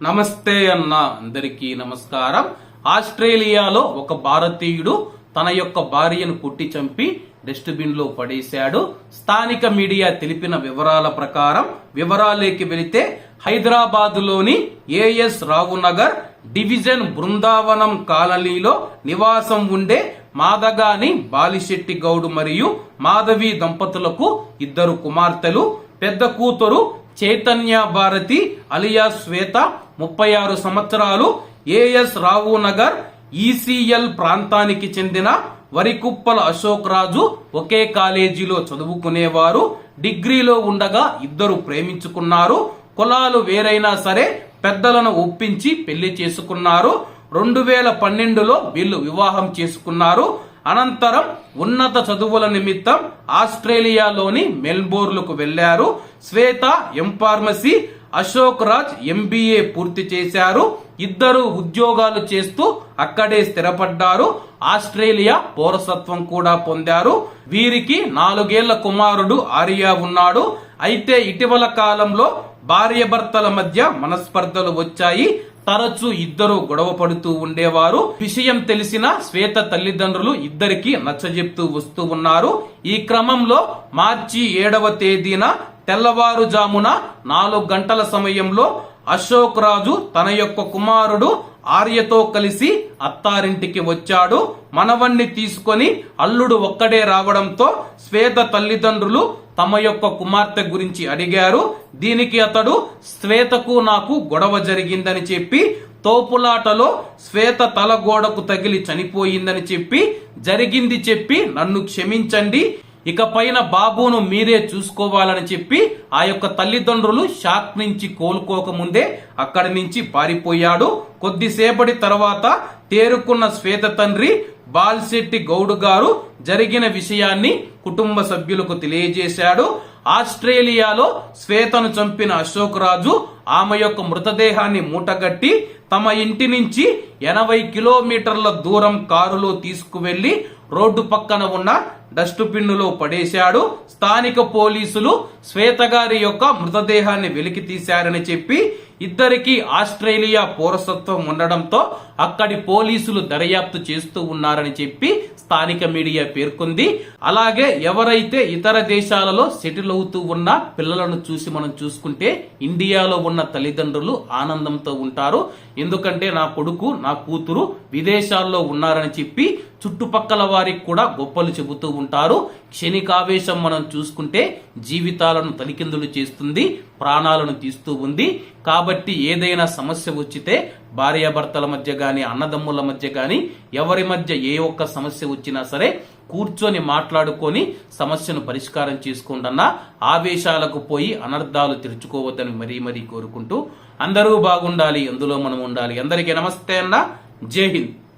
నమస్తే అన్న అందరికీ నమస్కారం. ఆస్ట్రేలియాలో ఒక భారతీయుడు తన యొక్క భార్యను కుట్టి చంపి డస్ట్బిన్లో పడేశాడు. స్థానిక మీడియా తెలిపిన వివరాల ప్రకారం వివరాలేకి వెళితే హైదరాబాద్లోని ఏఎస్ రావు నగర్ డివిజన్ బృందావనం కాలనీలో నివాసం ఉండే మాదగాని బాలిశెట్టి గౌడ్ మరియు మాధవి దంపతులకు ఇద్దరు కుమార్తెలు పెద్ద కూతురు చైతన్య భారతి అలియా శ్వేత ముప్పై ఆరు సంవత్సరాలు ఏఎస్ రావు నగర్ ఈసీఎల్ ప్రాంతానికి చెందిన వరికుప్పల అశోక్ రాజు ఒకే కాలేజీలో చదువుకునేవారు. డిగ్రీలో ఉండగా ఇద్దరు ప్రేమించుకున్నారు. కులాలు వేరైనా సరే పెద్దలను ఒప్పించి పెళ్ళి చేసుకున్నారు. రెండు వేల పన్నెండులో వీళ్ళు వివాహం చేసుకున్నారు. అనంతరం ఉన్నత చదువుల నిమిత్తం ఆస్ట్రేలియాలోని మెల్బోర్న్కు వెళ్ళారు Swetha M pharmacy Ashok Raj MBA పూర్తి చేశారు. ఇద్దరు ఉద్యోగాలు చేస్తూ అక్కడే స్థిరపడ్డారు. ఆస్ట్రేలియా పౌరసత్వం కూడా పొందారు. వీరికి నాలుగేళ్ళ కుమారుడు ఆర్య ఉన్నాడు. అయితే ఇటీవల కాలంలో భార్యాభర్తల మధ్య మనస్పర్ధలు వచ్చాయి. తరచూ ఇద్దరు గొడవ పడుతూ ఉండేవారు. విషయం తెలిసిన శ్వేత తల్లిదండ్రులు ఇద్దరికి నచ్చజెప్తూ వస్తూ ఉన్నారు. ఈ క్రమంలో మార్చి ఏడవ తేదీన తెల్లవారుజామున నాలుగు గంటల సమయంలో అశోక్ రాజు తన యొక్క కుమారుడు ఆర్యతో కలిసి అత్తారింటికి వచ్చాడు. మనవణ్ణి తీసుకొని అల్లుడు ఒక్కడే రావడంతో శ్వేత తల్లిదండ్రులు తమ యొక్క కుమార్తె గురించి అడిగారు. దీనికి అతడు శ్వేతకు నాకు గొడవ జరిగిందని చెప్పి తోపులాటలో శ్వేత తల గోడకు తగిలి చనిపోయిందని చెప్పి జరిగింది చెప్పి నన్ను క్షమించండి. ఇక పైన బాబును మీరే చూసుకోవాలని చెప్పి ఆ యొక్క తల్లిదండ్రులు షాక్ నుంచి కోలుకోకముందే అక్కడి నుంచి పారిపోయాడు. కొద్దిసేపటి తర్వాత తేరుకున్న శ్వేత తండ్రి బాల్శెట్టి గౌడ్ గారు జరిగిన విషయాన్ని కుటుంబ సభ్యులకు తెలియజేశాడు. ఆస్ట్రేలియాలో శ్వేతను చంపిన అశోక్ రాజు ఆమె యొక్క మృతదేహాన్ని మూటగట్టి తమ ఇంటి నుంచి ఎనభై కిలోమీటర్ల దూరం కారులో తీసుకువెళ్ళి రోడ్డు పక్కన ఉన్న డస్ట్బిన్నులో పడేశాడు. స్థానిక పోలీసులు శ్వేతగారి యొక్క మృతదేహాన్ని వెలికి తీశారని చెప్పి ఇద్దరికి ఆస్ట్రేలియా పౌరసత్వం ఉండడంతో అక్కడి పోలీసులు దర్యాప్తు చేస్తూ ఉన్నారని చెప్పి స్థానిక మీడియా పేర్కొంది. అలాగే ఎవరైతే ఇతర దేశాలలో సెటిల్ అవుతూ ఉన్న పిల్లలను చూసి మనం చూసుకుంటే ఇండియాలో ఉన్న తల్లిదండ్రులు ఆనందంతో ఉంటారు. ఎందుకంటే నా కొడుకు నా కూతురు విదేశాల్లో ఉన్నారని చెప్పి చుట్టుపక్కల వారికి కూడా గొప్పలు చెబుతూ ఉంటారు. క్షణికావేశం మనం చూసుకుంటే జీవితాలను తలికిందులు చేస్తుంది ప్రాణాలను తీస్తూ ఉంది. కాబట్టి ఏదైనా సమస్య వచ్చితే భార్యాభర్తల మధ్య కానీ అన్నదమ్ముల మధ్య కానీ ఎవరి మధ్య ఏ ఒక్క సమస్య వచ్చినా సరే కూర్చొని మాట్లాడుకొని సమస్యను పరిష్కారం చేసుకోండన్నా ఆవేశాలకు పోయి అనర్థాలు తెరుచుకోవద్దని మరీ మరీ కోరుకుంటూ అందరూ బాగుండాలి అందులో మనం ఉండాలి. అందరికీ నమస్తే అన్న. జై హింద్.